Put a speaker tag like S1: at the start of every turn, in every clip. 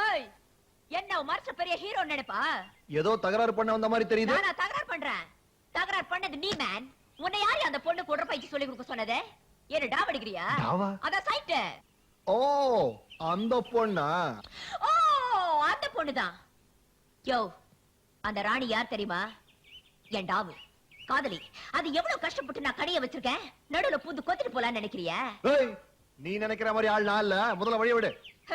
S1: ஓய் என்ன மனசு பெரிய ஹீரோ நினைப்பா?
S2: ஏதோ தகராறு பண்ண வந்த மாதிரி தெரியுது.
S1: நானா தகராறு பண்றேன்? தகராறு பண்ணது நீ மேன் உன்னை யாரு அந்த பொண்ணு குடுற பைக்கு சொல்லி கொடுக்க சொன்னது? என்ன டாப் அடிக்கிறியா?
S2: டாவா?
S1: அதான் சைட்டு
S2: ஓ அந்த பொண்ணா?
S1: ஓ அந்த பொண்ணுதான். யோ அந்த ராணி யார் தெரியுமா? என் டாவு காதலி. அது எவ்வளவு கஷ்டப்பட்டு நான் கடைய வச்சிருக்கேன்? நடுவுல பூந்து கொத்திட்டு போலான்னு நினைக்கிறியா?
S2: ஏய் நீ நினைக்கிற மாதிரி ஆள் நான் இல்ல. முதல்ல வழிய விடு.
S1: ஹ,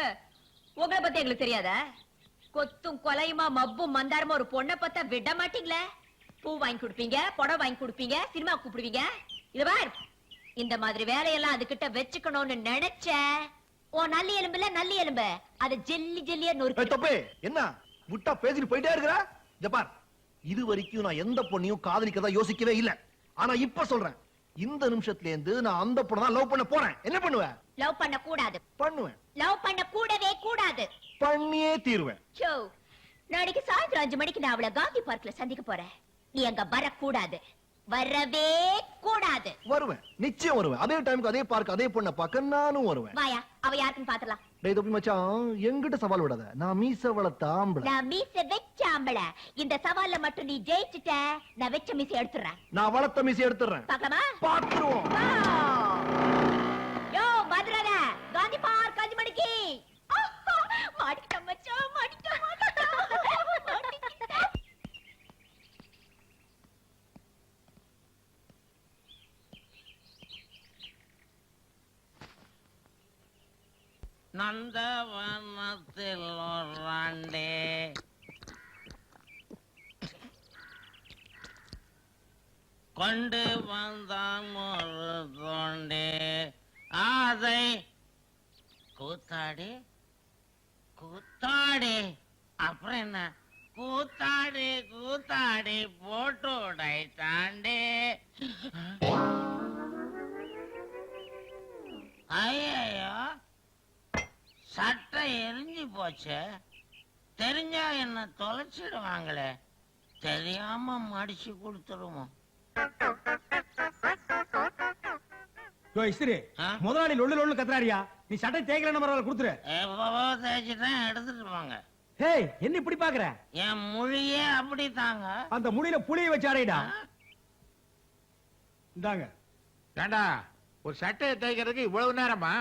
S1: உங்களை பத்தி எங்களுக்கு தெரியாதா? கொத்தும் கொலையுமா மப்பும் மந்தாரமா ஒரு பொண்ணை பார்த்தா விட மாட்டீங்களே? பூ வாங்கி கொடுப்பீங்க புடவை வாங்கி கொடுப்பீங்க சினிமா கூப்பிடுவீங்க? இது பார். இந்த மாதிரி வேலையெல்லாம் அதுகிட்ட வச்சுக்கணும்னு நினைச்ச ஓ நல்லி எலும்புல நல்லி எலும்பு. அது ஜெல்லி ஜெல்லியா
S2: ஏய்,
S1: நொறுக்கு
S2: தப்பே. என்ன? முட்டா பேசிட்டு போயிட்டே இருக்கிற? இத பார். இது வரைக்கும் நான் எந்த பொண்ணையும் காதலிக்கதான் யோசிக்கவே இல்ல. ஆனா இப்ப சொல்றேன். இந்த நிமிஷத்துல இருந்து நான் அந்த பொண்ணை தான் லவ் பண்ண போறேன். என்ன பண்ணுவேன்
S1: லவ் பண்ண கூடாது
S2: பண்ணுவேன்.
S1: லவ் பண்ண கூடவே கூடாது.
S2: பண்ணியே தீருவேன்.
S1: நாளைக்கு சாயந்தரம் அஞ்சு மணிக்கு நான் அவளை காந்தி பார்க்ல சந்திக்க போறேன். நீ அங்க வரக்கூடாது. வரவே கூடாது.
S2: வருவேன். நிச்சயம் வருவேன். அதே டைம்க்கு அதே பார்க் அதே பொண்ணை பார்க்க நானும் வருவேன்.
S1: வாயா அவ யாருக்குன்னு பாத்துலாம்
S2: டேய் தொப்பி மச்சான் எங்கிட்ட சவால் விடாத. நான் மீச வளர்த்த ஆம்பளை.
S1: நான் மீச வச்ச ஆம்பளை. இந்த சவால்ல மட்டும் நீ ஜெயிச்சுட்ட நான் வச்ச மீச எடுத்துறேன்
S2: நான் வளர்த்த மீசை எடுத்துறேன்
S1: பாக்கலாமா
S2: பாத்துருவோம்
S3: போச்சு தெரிஞ்சா என்ன தொலைச்சிடுவாங்களே தெரியாம மடிச்சு கொடுத்துருவோம்.
S4: இஸ்திரி? முதலாளி கத்துறாரியா. நீ சட்டை தேய்க்கலன்னு பரவாயில்ல கொடுத்துரு.
S3: தேய்ச்சிட்டேன் எடுத்துட்டு போங்க
S4: ஹேய் என்ன இப்படி பாக்குற?
S3: என் மொழியே அப்படித்தாங்க
S4: அந்த முடியில புளிய வச்சு அறையிடா இந்தாங்க.
S5: ஏண்டா ஒரு சட்டையை தேய்க்கிறதுக்கு இவ்வளவு நேரமா?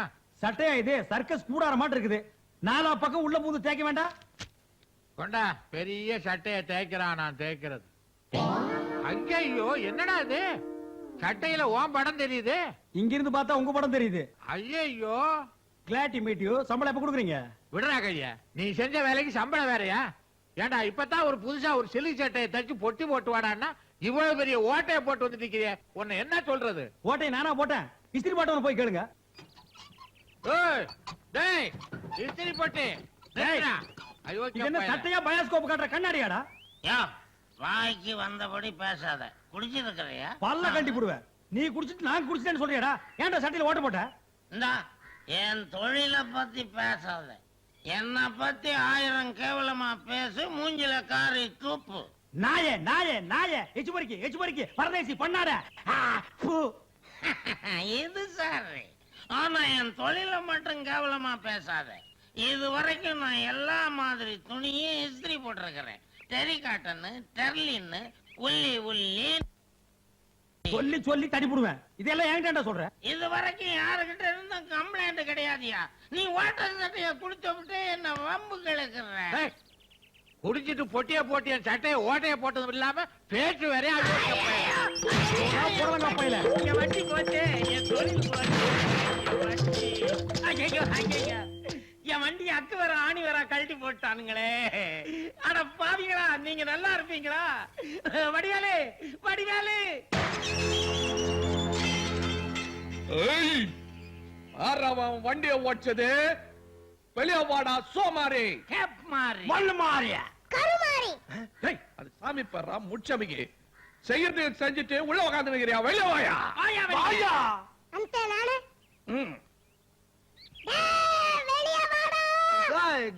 S4: சட்டையா இது? சர்க்கஸ் கூடார மாட்டு இருக்குது. நாலா பக்கம் உள்ள பூந்து தேய்க்க வேண்டாம்
S5: கொண்டா பெரிய சட்டையை தேய்க்கிறான் நான் தேய்க்கிறது. ஐயோ என்னடா இது? சட்டையில ஓம் படம் தெரியுது?
S4: இங்க இருந்து பார்த்தா உங்க படம் தெரியுது.
S5: ஐயோ
S4: கிளாட்டி மீட் யூ சம்பளம் எப்ப கொடுக்குறீங்க?
S5: விடுறா கையா. நீ செஞ்ச வேலைக்கு சம்பளம் வேறயா? ஏண்டா இப்பதான் ஒரு புதுசா ஒரு சிலி சட்டையை தச்சு பொட்டி போட்டு வாடான்னா இவ்வளவு பெரிய ஓட்டையை போட்டு வந்து நிக்கிறியே உன்னை என்ன சொல்றது?
S4: ஓட்டையை நானா போட்டேன். இஸ்திரி பாட்டவன போய் கேளுங்க.
S5: ஏய், டேய் இஸ்திரி போட்டு
S4: டேய்,
S5: ஐயோ
S4: என்ன சட்டையா பயாஸ்கோப் காட்டுற கண்ணாடியாடா?
S3: யோ வாய்க்கு வந்தபடி பேசாத. குடிச்சிருக்கிறியா?
S4: பல்ல கட்டி போடுவேன். நீ குடிச்சிட்டு நான் குடிச்சிட்டேன்னு சொல்றியாடா. ஏன்டா சட்டையில ஓட்ட போட்ட?
S3: இந்தா என் தொழிலை பத்தி பேசாத. என்னை பத்தி ஆயிரம் கேவலமா பேசு மூஞ்சில காரி தூப்பு.
S4: நாயே நாயே நாயே. எச்சு பறிக்கி எச்சு பறிக்கி பரதேசி ஃபு.
S3: இது சரி. ஆனா என் தொழிலை மட்டும் கேவலமா பேசாத. இது வரைக்கும் நான் எல்லா மாதிரி துணியும் இஸ்திரி போட்டிருக்கிறேன். டெரி காட்டனு டெர்லின்னு உள்ளி உள்ளி.
S4: சொல்லி சொல்லி தடி போடுவேன். இதெல்லாம் என்கிட்ட சொல்ற?
S3: இது வரைக்கும் யாருகிட்ட இருந்தும் கம்ப்ளைண்ட் கிடையாதுயா? நீ வாட்டர் சட்டைய குடிச்சு விட்டு என்ன வம்பு கிழக்குற
S5: குடிச்சிட்டு பொட்டிய போட்டு என் சட்டையை ஓட்டைய போட்டதும் இல்லாம பேச்சு
S3: என் வண்டி போச்சு. என் தொழில் போச்சு. என் வண்டி அக்கு வர ஆணி வர கழட்டி போட்டானுங்களே. அட பாவிங்களா நீங்க நல்லா இருப்பீங்களா? வடிவாலே வடிவாலே.
S6: ஆறாவன் வண்டிய ஓடிச்சது வெளிய வாடா சோமாரி.
S3: கேப் மாறி.
S4: மண்ணு மாறிய?
S6: ஏய், அது சாமி பர்றா முச்சமிக்கு செய்யறது செஞ்சுட்டு உள்ள உட்காந்து வைக்கிறியா வெளிய வாயா.
S3: வாயா.
S4: ஐயா
S6: ம்.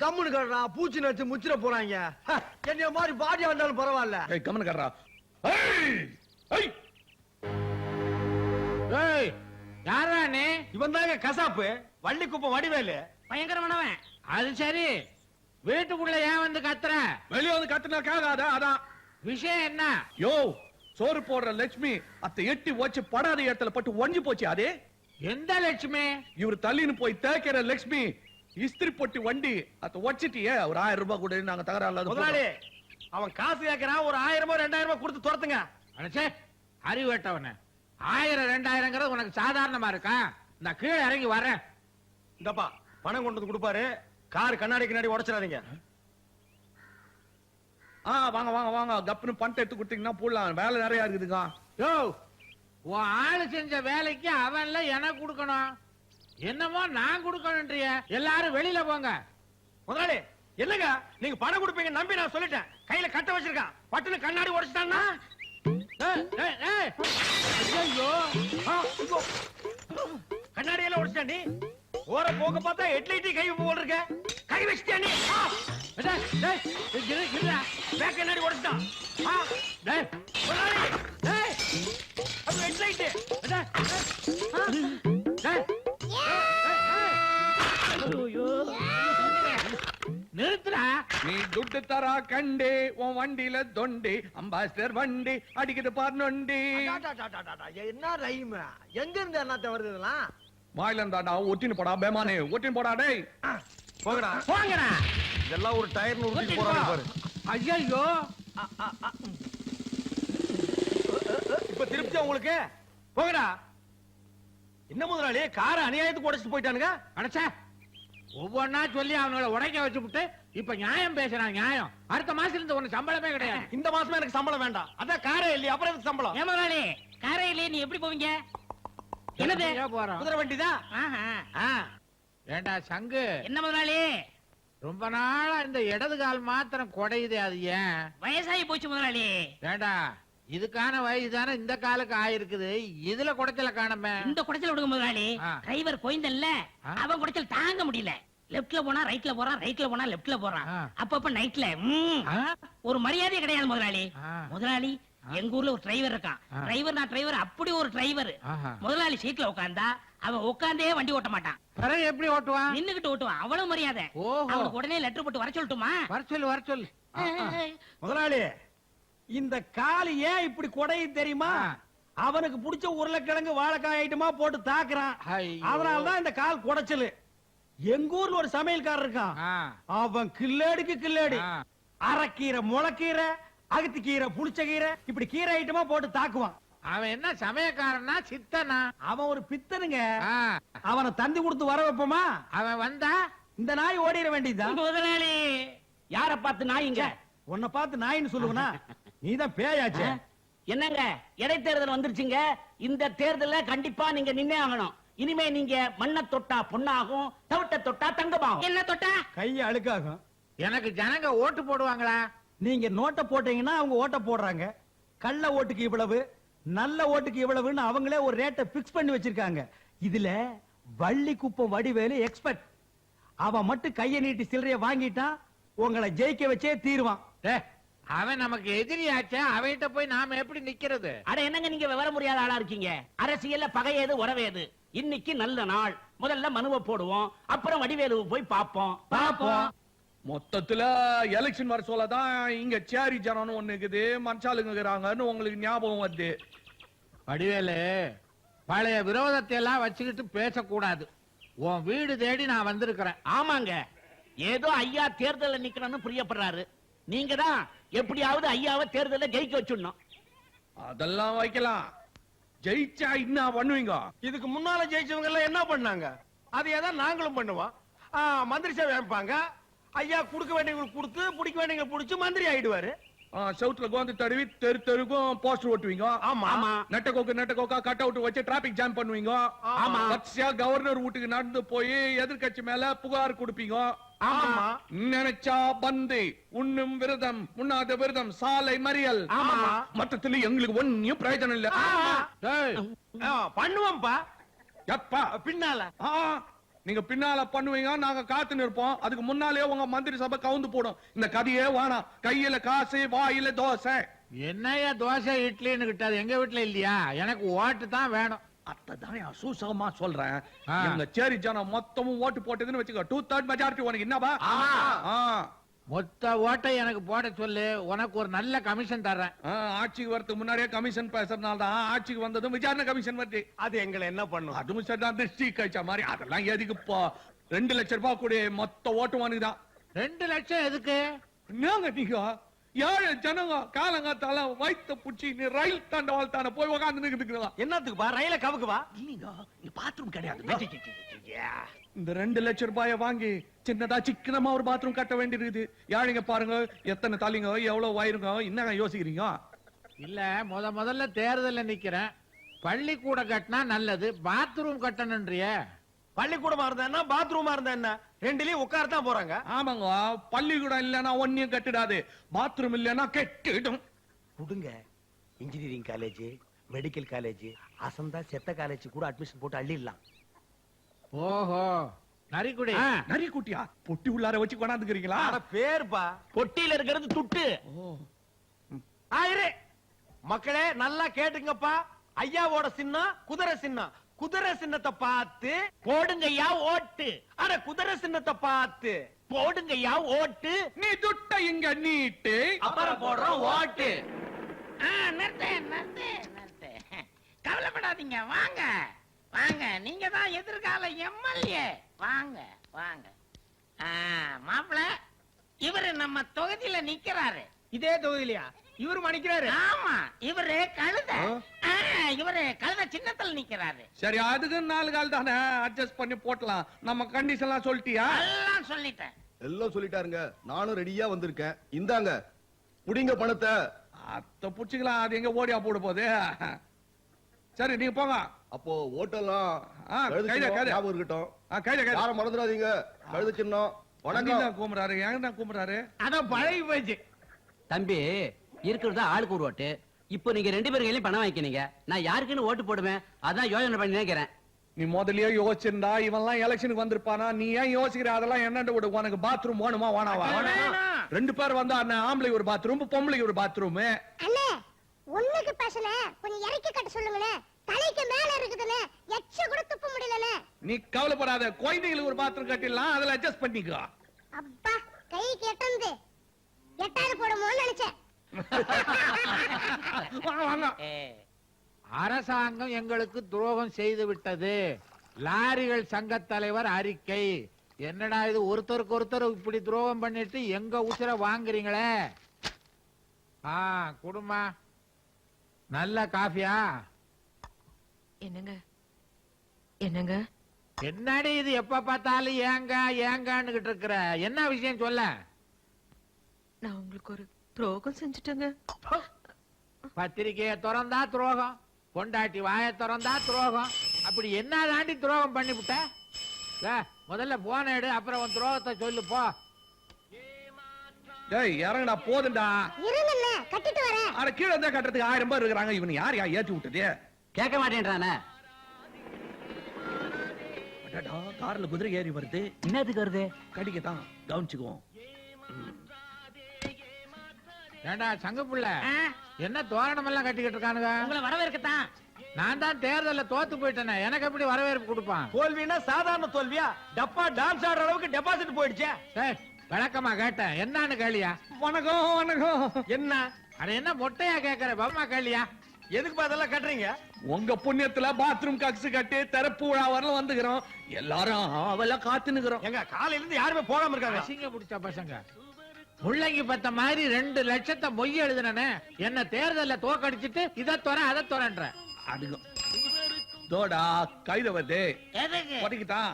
S2: கம்முனு கடுறா பூச்சி நச்சு முச்சிர போறாங்க. என்னைய மாதிரி பாடியா இருந்தாலும் பரவாயில்ல.
S6: கம்மனு ஏய்
S5: யாரா நீ?
S4: இவன் தாங்க கசாப்பு வள்ளி குப்பை வடிவேலு.
S3: பயங்கரமானவன்.
S5: அது சரி. வீட்டுக்குள்ள ஏன் வந்து கத்துற?
S6: வெளியே வந்து கத்துனா கேட்காத அதான்.
S5: விஷயம் என்ன?
S6: யோ சோறு போடுற லட்சுமி அத்தை எட்டி வச்சு படாத இடத்துல பட்டு ஒஞ்சி போச்சு அதே?
S5: எந்த லட்சுமி?
S6: இவர் தள்ளின்னு போய் தேய்க்கிற லட்சுமி இஸ்திரி பொட்டி வண்டி அத ஒச்சிட்டியே ஒரு ஆயிரம் ரூபாய் கூட நாங்க தகராறு இல்லாத
S4: முதலாளி அவன் காசு கேட்கறான் ஒரு ஆயிரமோ ரெண்டாயிரம் ரூபாய் கொடுத்து துரத்துங்க.
S5: அடச்சே அறிவேட்டவன ஆயிரம் ரெண்டாயிரங்கிறது உனக்கு சாதாரணமா இருக்கா? நான் கீழே இறங்கி வரேன்
S4: இந்தப்பா பணம் கொண்டு வந்து கொடுப்பாரு. கார் கண்ணாடி கண்ணாடி உடைச்சிடாதீங்க.
S6: ஆ வாங்க வாங்க வாங்க. கப்புன்னு பணத்தை எடுத்து கொடுத்தீங்கன்னா போடலாம். வேலை நிறைய இருக்குதுங்க
S5: யோ உன் ஆளு செஞ்ச வேலைக்கு அவன்ல எனக்கு கொடுக்கணும். என்னமோ நான் கொடுக்கணும்ன்றிய. எல்லாரும் வெளியில போங்க.
S4: முதலாளி என்னங்க? நீங்க பணம் கொடுப்பீங்க நம்பி நான் சொல்லிட்டேன். கையில கட்ட வச்சிருக்கான். பட்டுன்னு கண்ணாடி உடைச்சிட்டான்னா. கண்ணாடி எல்லாம் உடைச்சிட்டா நீ. ஓர போக பார்த்தா ஹெட்லைட்டி கை போல் இருக்க. கை வச்சிட்டியா நீ? கண்ணாடி உடைச்சிட்டான்.
S6: நீ துட்டு தரா கண்டே உன் வண்டியில தொண்டி. அம்பாஸ்டர் வண்டி அடிக்குது பார் நொண்டி.
S4: என்ன ரைம்? எங்க இருந்து என்னத்த வருது இதெல்லாம்?
S6: வாயில இருந்தாடா ஒட்டின்னு போடா பேமானே ஒட்டின்னு போடா டேய்.
S4: போகடா
S5: போங்கடா.
S4: இதெல்லாம் ஒரு டயர்னு ஊத்தி போறாங்க பாரு.
S5: ஐயோ
S4: இப்ப திருப்தியா உங்களுக்கு? போகடா என்ன முதலாளி? கார அநியாயத்துக்கு உடைச்சிட்டு போயிட்டானுங்க?
S5: அடச்சே. ஒவ்வொன்னா சொல்லி அவனோட உடைக்க வச்சுப்புட்டு இப்ப நியாயம் பேசுறான் நியாயம். அடுத்த மாசத்துல இருந்து உனக்கு சம்பளமே கிடையாது.
S4: இந்த மாசமே எனக்கு சம்பளம் வேண்டாம். அதான் காரே இல்லையா அப்புறம் எதுக்கு சம்பளம்?
S3: ஏன் முதலாளி காரையிலே நீ எப்படி போவீங்க? என்னது?
S5: போறோம்?
S4: குதிரை வண்டிதான்
S5: ஏண்டா சங்கு?
S3: என்ன முதலாளி?
S5: ரொம்ப நாளா இந்த இடது கால் மாத்திரம் குடையுதே அது ஏன்?
S3: வயசாகி போச்சு முதலாளி.
S5: ஏண்டா இதுக்கான வயசு தானே இந்த காலுக்கு ஆயிருக்குது. இதுல குடைச்சல காணமே.
S3: இந்த குடைச்சல் விடுங்க முதலாளி. டிரைவர் கோயந்தல்ல. அவன் குடைச்சல் தாங்க முடியல. லெப்ட்ல போனா ரைட்ல போறான் ரைட்ல போனா லெப்ட்ல போறான். அப்பப்ப நைட்ல? ஒரு மரியாதை கிடையாது முதலாளி. முதலாளி எங்க ஊர்ல ஒரு டிரைவர் இருக்கான். டிரைவர் நான் டிரைவர் அப்படி ஒரு டிரைவர். முதலாளி சீட்ல உட்கார்ந்தா அவன் உட்கார்ந்தே வண்டி ஓட்ட மாட்டான்
S5: பிறகு எப்படி ஓட்டுவான்
S3: நின்னுகிட்டு ஓட்டுவான் அவ்வளவு மரியாதை. அவனுக்கு உடனே லெட்டர் போட்டு வர சொல்லட்டுமா
S5: வர சொல்லு வர சொல்லு.
S4: முதலாளி இந்த கால் ஏன் இப்படி குடையுது தெரியுமா. அவனுக்கு பிடிச்ச உருளைக்கிழங்கு வாழைக்காய் ஐட்டமா போட்டு தாக்குறான். அதனாலதான் இந்த கால் குடைச்சலு எங்க ஊர்ல ஒரு சமையல்காரர் இருக்கான். அவன் கில்லேடிக்கு கில்லேடி. அரைக்கீரை முளைக்கீரை அகத்தி கீரை புளிச்ச கீரை இப்படி கீரை ஐட்டமா போட்டு தாக்குவான்.
S5: அவன் என்ன சமயக்காரனா சித்தனா?
S4: அவன் ஒரு பித்தனுங்க. அவனை தந்தி கொடுத்து வர வைப்போமா?
S5: அவன் வந்தா?
S4: இந்த நாய் ஓடிட வேண்டியதுதான்
S3: முதலாளி.
S7: யார பார்த்து நாயிங்க?
S4: உன்னை பார்த்து நாயின்னு சொல்லுவனா? நீதான் பேயாச்சே.
S7: என்னங்க? இடைத்தேர்தல் வந்துருச்சுங்க. இந்த தேர்தல்ல கண்டிப்பா நீங்க நின்னே ஆகணும். இனிமே நீங்க மண்ணை தொட்டா பொண்ணாகும் தவிட்ட தொட்டா தங்கமாகும்.
S3: என்ன தொட்டா?
S4: கைய அழுக்காகும்.
S5: எனக்கு ஜனங்க ஓட்டு போடுவாங்களா?
S4: நீங்க நோட்டை போட்டீங்கன்னா அவங்க ஓட்ட போடுறாங்க. கள்ள ஓட்டுக்கு இவ்வளவு நல்ல ஓட்டுக்கு இவ்வளவுன்னு அவங்களே ஒரு ரேட்டை பிக்ஸ் பண்ணி வச்சிருக்காங்க. இதுல வள்ளி குப்பம் வடிவேலு எக்ஸ்பர்ட் அவன் மட்டும் கைய நீட்டி சில்லறைய வாங்கிட்டான் உங்களை ஜெயிக்க வச்சே தீருவான்.
S5: அவன் நமக்கு எதிரியாச்சே அவன்கிட்ட போய் நாம எப்படி நிக்கிறது?
S7: அட என்னங்க நீங்க விவரம் முடியாத ஆளா இருக்கீங்க? அரசியல்ல பகையேது உறவேது. இன்னைக்கு நல்ல நாள். முதல்ல மனுவை போடுவோம். அப்புறம் வடிவேலுவை போய் பார்ப்போம்.
S4: பாப்போம்
S6: மொத்தத்துல எலெக்ஷன் வர சொல்லதான் இங்க சேரி ஜனம்னு ஒண்ணு இருக்குது. மனுஷாளுங்க இருக்கிறாங்கன்னு உங்களுக்கு ஞாபகம் வருது.
S5: வடிவேலு பழைய விரோதத்தை எல்லாம் வச்சுக்கிட்டு பேசக்கூடாது. உன் வீடு தேடி நான் வந்திருக்கிறேன்.
S7: ஆமாங்க. ஏதோ ஐயா தேர்தல்ல நிக்கணும்னு பிரியப்படுறாரு. நீங்க தான் எப்படியாவது ஐயாவை தேர்தல்ல ஜெயிக்க வச்சுடணும்.
S6: அதெல்லாம் வைக்கலாம். ஜெயிச்சா என்ன பண்ணுவீங்க?
S4: இதுக்கு முன்னால ஜெயிச்சவங்க எல்லாம் என்ன பண்ணாங்க? அதையே தான் நாங்களும் பண்ணுவோம். மந்திரி சேவை அமைப்பாங்க ஐயா கொடுக்க வேண்டியவங்களுக்கு கொடுத்து பிடிக்க வேண்டியவங்களுக்கு பிடிச்சு மந்திரி ஆயிடுவாரு.
S6: செவுத்துல கோந்து தடவி தெரு தெருக்கும் போஸ்டர் ஓட்டுவீங்க.
S4: ஆமா.
S7: ஆமா
S6: நெட்ட கோக்கு நெட்ட கோக்கா கட் அவுட் வச்சு டிராபிக் ஜாம் பண்ணுவீங்க.
S4: ஆமா.
S6: வரிசையா கவர்னர் வீட்டுக்கு நடந்து போய் எதிர்க்கட்சி மேல புகார் கொடுப்பீங்க.
S4: ஆமா.
S6: நினைச்சா பந்து உண்ணும் விரதம் உண்ணாத விரதம் சாலை மறியல்.
S4: ஆமா.
S6: மொத்தத்துல எங்களுக்கு ஒன்னும் பிரயோஜனம் இல்ல.
S4: பண்ணுவோம்ப்பா.
S6: எப்பா?
S4: பின்னால.
S6: நீங்க பின்னால பண்ணுவீங்க நாங்க காத்து நிற்போம். அதுக்கு முன்னாலே உங்க மந்திரி சபை கவுந்து போடும். இந்த கதையே வேணாம். கையில காசு வாயில தோசை.
S5: என்னய்யா தோசை இட்லின்னு கிட்டாது எங்க வீட்டுல இல்லையா? எனக்கு ஓட்டு தான் வேணும்.
S6: அத்தான் சூசகமா சொல்றேன். எங்க சேரி ஜனம் மொத்தமும் ஓட்டு போட்டதுன்னு வச்சுக்கோ. டூ தேர்ட் மெஜாரிட்டி உனக்கு என்னவா.
S5: மொத்த ஓட்டை எனக்கு போட சொல்லு. உனக்கு ஒரு நல்ல கமிஷன் தர்றேன்.
S6: ஆட்சிக்கு வரதுக்கு முன்னாடியே கமிஷன் பேசுறதுனால தான் ஆட்சிக்கு வந்ததும் விசாரணை கமிஷன் வருது.
S4: அது எங்களை என்ன பண்ணும்?
S6: அதுவும் சரிதான். திருஷ்டி கழிச்ச மாதிரி அதெல்லாம் எதுக்கு இப்போ ரெண்டு லட்சம் ரூபாய் கூட. மொத்த ஓட்டு உனக்கு தான்
S5: ரெண்டு லட்சம் எதுக்கு?
S6: என்னங்க நீங்க? ஏழு ஜனங்க காலங்காத்தால வயித்த புடிச்சு நீ ரயில் தாண்டவாள் தானே போய் உக்காந்து நிக்கிறீங்களா
S4: என்னத்துக்குப்பா ரயில கவுக்குவா
S6: இல்லீங்க இங்க பாத்ரூம் கிடையாது இந்த ரெண்டு லட்சம் ரூபாய வாங்கி சின்னதா சிக்கனமா ஒரு பாத்ரூம் கட்ட வேண்டியிருக்குது யாழிங்க பாருங்க எத்தனை தலைங்க எவ்வளவு வயிறுங்க என்னங்க யோசிக்கிறீங்க
S5: இல்ல முத முதல்ல தேர்தல்ல நிக்கிறேன் பள்ளிக்கூடம் கட்டினா நல்லது பாத்ரூம் கட்டணுன்றிய
S4: பள்ளிக்கூடமா இருந்தா என்ன? பாத்ரூமா இருந்தா என்ன? ரெண்டுலயும் உட்காரத்தான் போறாங்க.
S6: ஆமாங்க. பள்ளிக்கூடம் இல்லைன்னா ஒன்னியும் கட்டிடாது. பாத்ரூம் இல்லைன்னா கெட்டிடும்.
S4: கொடுங்க. இன்ஜினியரிங் காலேஜ் மெடிக்கல் காலேஜ் அசந்தா செத்த காலேஜ் கூட அட்மிஷன் போட்டு அள்ளிடலாம்.
S5: ஓஹோ. நரிக்குடி.
S6: நரி குட்டியா பொட்டி உள்ளார வச்சு கொண்டாந்துக்கிறீங்களா?
S4: அட பேருப்பா.
S7: பொட்டியில இருக்கிறது துட்டு.
S4: ஆயிரு. மக்களே நல்லா கேட்டுங்கப்பா. ஐயாவோட சின்னம் குதிரை சின்னம். குதிரை சின்னத்தை பார்த்து
S7: போடுங்கய்யா ஓட்டு.
S4: அட குதிரை சின்னத்தை பார்த்து.
S7: போடுங்கய்யா ஓட்டு.
S6: நீ துட்ட இங்க நீட்டு.
S4: அப்புறம் போடுறோம் ஓட்டு.
S3: நிறுத்து, நிறுத்து, நிறுத்து. கவலைப்படாதீங்க வாங்க. வாங்க நீங்க தான் எதிர்கால எம்எல்ஏ. வாங்க வாங்க. ஆ, மாப்பிள இவரு நம்ம தொகுதியில நிக்கிறாரு.
S4: இதே தொகுதியிலையா? இவரு மணிக்கிறாரு.
S3: ஆமா இவரு கழுத. ஆ, இவரு கழுத சின்னத்துல நிக்கிறாரு.
S6: சரி அதுக்கு நாலு கால் தானே அட்ஜஸ்ட் பண்ணி போட்டலாம். நம்ம கண்டிஷன் எல்லாம் சொல்லிட்டியா?
S3: எல்லாம் சொல்லிட்டேன்.
S8: எல்லாம் சொல்லிட்டாருங்க. நானும் ரெடியா வந்திருக்கேன். இந்தாங்க புடிங்க பணத்தை.
S6: அத்த புடிச்சுக்கலாம். அது எங்க ஓடியா போட போகுது? சரி நீங்க போங்க.
S8: அப்போ ஓட்டெல்லாம் இருக்கட்டும். யாரும் மறந்துடாதீங்க. கழுது சின்னம். வணக்கம்.
S6: கூப்பிடுறாரு. ஏங்க கூப்பிடுறாரு?
S5: அதான் பழகி போச்சு
S9: தம்பி இருக்கிறது ஆளுக்கு ஒரு ஓட்டு. இப்போ நீங்க ரெண்டு பேரும் கையிலயும் பணம் வாங்கிக்கிறீங்க. நான் யாருக்குன்னு ஓட்டு போடுவேன்? அதான் யோசனை பண்ணி நினைக்கிறேன்.
S6: நீ முதல்லயே யோசிச்சிருந்தா இவன்லாம் எலெக்ஷனுக்கு வந்திருப்பானா? நீ ஏன் யோசிக்கிற? அதெல்லாம் என்னண்டு விடு? உனக்கு பாத்ரூம் வேணுமா வேணாவா. ரெண்டு பேர் வந்தா அண்ணன் ஆம்பளை ஒரு பாத்ரூம் பொம்பளைக்கு ஒரு பாத்ரூம்
S10: அண்ணே ஒண்ணுக்கு பேசல. கொஞ்சம் இறக்கி கட்ட சொல்லுங்களேன் தலைக்கு மேல இருக்குதுன்னு எச்ச கூட துப்ப முடியலண்ணே.
S6: நீ கவலைப்படாத. குழந்தைங்களுக்கு ஒரு பாத்ரூம் கட்டிடலாம். அதுல அட்ஜஸ்ட் பண்ணிக்கோ.
S10: அப்பா கைக்கு எட்டந்து எட்டாவது போடுமோன்னு நினைச்சேன்.
S5: அரசாங்கம் எங்களுக்கு துரோகம் செய்து விட்டது. லாரிகள் சங்க தலைவர் அறிக்கை. என்னடா இது ஒருத்தருக்கு ஒருத்தர் இப்படி துரோகம் பண்ணிட்டு எங்க உசுர வாங்குறீங்களே? ஆ குடுமா நல்ல காஃபியா?
S1: என்னங்க? என்னங்க?
S5: என்னடி இது எப்ப பார்த்தாலும் ஏங்க ஏங்கன்னுகிட்டு இருக்கிற? என்ன விஷயம் சொல்ல?
S1: நான் உங்களுக்கு ஒரு துரோகம் செஞ்சுட்டேங்க.
S5: பத்திரிக்கைய திறந்தா துரோகம் பொண்டாட்டி வாய திறந்தா துரோகம். அப்படி என்ன தாண்டி துரோகம் பண்ணிவிட்ட? ஏ, முதல்ல போன எடு அப்புறம் உன் துரோகத்தை சொல்லு போ.
S6: டேய் இறங்கடா போதுண்டா.
S10: இருங்கண்ணே கட்டிட்டு வரேன்.
S6: அட கீழே இருந்தா கட்டுறதுக்கு ஆயிரம் பேர் இருக்கிறாங்க. இவன் யார் யா ஏத்தி விட்டது?
S9: கேட்க மாட்டேன்றானே.
S6: அடடா, கார்ல குதிரை ஏறி வருது.
S9: என்னத்துக்கு வருது?
S6: கடிக்க தான் கவனிச்சுக்குவோம்.
S5: ஏண்டா சங்க புள்ள?
S3: ஆ,
S5: என்ன தோரணம் எல்லாம் கட்டிக்கிட்டு இருக்கானுங்க?
S3: உங்களை வரவேற்கத்தான்.
S5: நான் தான் தேர்தல்ல தோத்து போயிட்டேனே. எனக்கு எப்படி வரவேற்பு கொடுப்பான்?
S4: தோல்வினா சாதாரண தோல்வியா? டப்பா டான்ஸ் ஆடுற அளவுக்கு டெபாசிட் போயிடுச்சே.
S5: சரி விளக்கமா கேட்டேன். என்னன்னு கேளியா?
S6: வணக்கம் வணக்கம்.
S4: என்ன?
S5: அட என்ன மொட்டையா கேக்குற? பவமா கேளியா?
S4: எதுக்கு அதெல்லாம் கட்டுறீங்க?
S6: உங்க புண்ணியத்துல பாத்ரூம் கக்ஸ் கட்டி திறப்பு விழா வரல வந்துக்கிறோம். எல்லாரும் அவெல்லாம் காத்து நிக்கிறோம்
S4: எங்க காலையில இருந்து யாருமே போகாம இருக்காங்க.
S5: அசிங்க பிடிச்ச பசங்க. முள்ளங்கி பத்த மாதிரி ரெண்டு லட்சத்தை மொய் எழுதுனே என்ன தேர்தல்ல தோக்கடிச்சிட்டு இதை தொற அதை தொறன்ற
S6: அதுக்கு தோடா கைத வருது.
S3: எதுக்கு?
S6: உடைக்கிட்டான்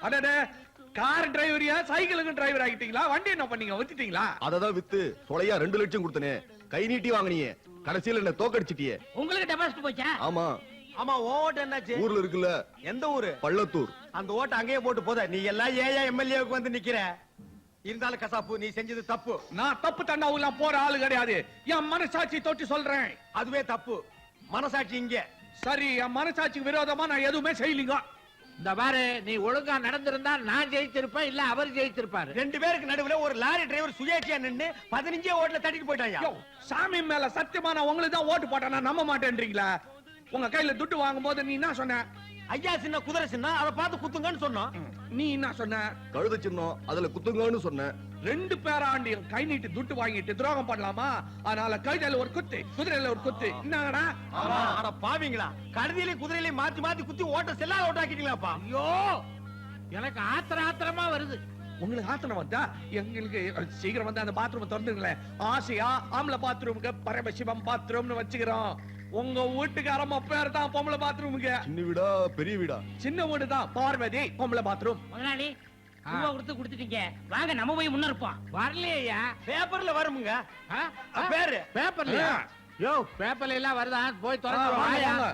S6: அடடே கார் டிரைவரியா சைக்கிளுக்கும் டிரைவர் ஆகிட்டீங்களா? வண்டி என்ன பண்ணீங்க? வச்சுட்டீங்களா
S8: அததான் வித்து. சொலையா ரெண்டு லட்சம் கொடுத்தனே. கை நீட்டி வாங்கினியே. கடைசியில என்ன தோக்கடிச்சிட்டியே.
S3: உங்களுக்கு டெபாசிட் போச்சா?
S8: ஆமா.
S4: ஆமா ஓட்டு என்னாச்சு?
S8: ஊர்ல இருக்குல்ல.
S4: எந்த ஊரு?
S8: பள்ளத்தூர்.
S4: அந்த ஓட்டு அங்கேயே போட்டு போத. நீ எல்லாம் ஏயா எம்எல்ஏவுக்கு வந்து நிக்கிற. இருந்தாலும் கசாப்பு நீ செஞ்சது தப்பு.
S6: நான் தப்பு தண்டாவுலாம் போற ஆளு கிடையாது. என் மனசாட்சி தொட்டு சொல்றேன்.
S4: அதுவே தப்பு. மனசாட்சி இங்க.
S6: சரி என் மனசாட்சிக்கு விரோதமா நான் எதுவுமே செய்யலீங்க.
S5: இந்த பாரு நீ ஒழுங்கா நடந்திருந்தா நான் ஜெயிச்சிருப்பேன் இல்ல அவர் ஜெயிச்சிருப்பாரு?
S4: ரெண்டு பேருக்கு நடுவுல ஒரு லாரி டிரைவர் சுயேட்சியா நின்னு பதினஞ்சே ஓட்டுல தட்டிட்டு போயிட்டாயா?
S6: யோ, சாமி மேல சத்தியமா நான் உங்களுக்கு தான் ஓட்டு போட்டேன் நான் நம்ப மாட்டேன்றீங்களா. உங்க கையில துட்டு வாங்கும் போது நீ என்ன சொன்ன?
S4: ஐயா சின்ன குதிரை சின்ன அதை பார்த்து குத்துங்கன்னு சொன்னோம்.
S6: நீ என்ன சொன்ன?
S8: கழுத சின்னம் அதுல குத்துங்கன்னு சொன்னேன்.
S6: ரெண்டு பேராண்டி கை நீட்டி துட்டு வாங்கிட்டு துரோகம் பண்ணலாமா? அதனால கழுதையில ஒரு குத்து குதிரையில ஒரு குத்து. என்னங்கடா
S4: அட பாவீங்களா? கழுதியிலையும் குதிரையிலையும் மாத்தி மாத்தி குத்தி ஓட்ட செல்லாத ஓட்டாக்கிட்டீங்களாப்பா?
S5: ஐயோ எனக்கு ஆத்திர ஆத்திரமா வருது.
S6: உங்களுக்கு ஆத்தனை வந்தா எங்களுக்கு சீக்கிரம் வந்து அந்த பாத்ரூம் திறந்துங்களேன் ஆசையா ஆம்பளை பாத்ரூமுக்கு பரமசிவம் பாத்ரூம்னு வச்சுக்கிறோம். உங்க வீட்டுக்காரம்மா பேர் தான் பொம்பளை பாத்ரூமுக்கு
S8: சின்ன வீடா பெரிய வீடா?
S6: சின்ன வீடு தான் பார்வதி பொம்பளை பாத்ரூம்
S7: முதலாளி ரூபா கொடுத்து கொடுத்துட்டீங்க. வாங்க நம்ம போய் முன்ன இருப்போம்.
S5: வரலையா
S4: பேப்பர்ல வருமுங்க? பேரு?
S5: பேப்பர்லயா? யோ பேப்பர்ல எல்லாம் வருதா? போய் திறந்து
S6: வாங்க.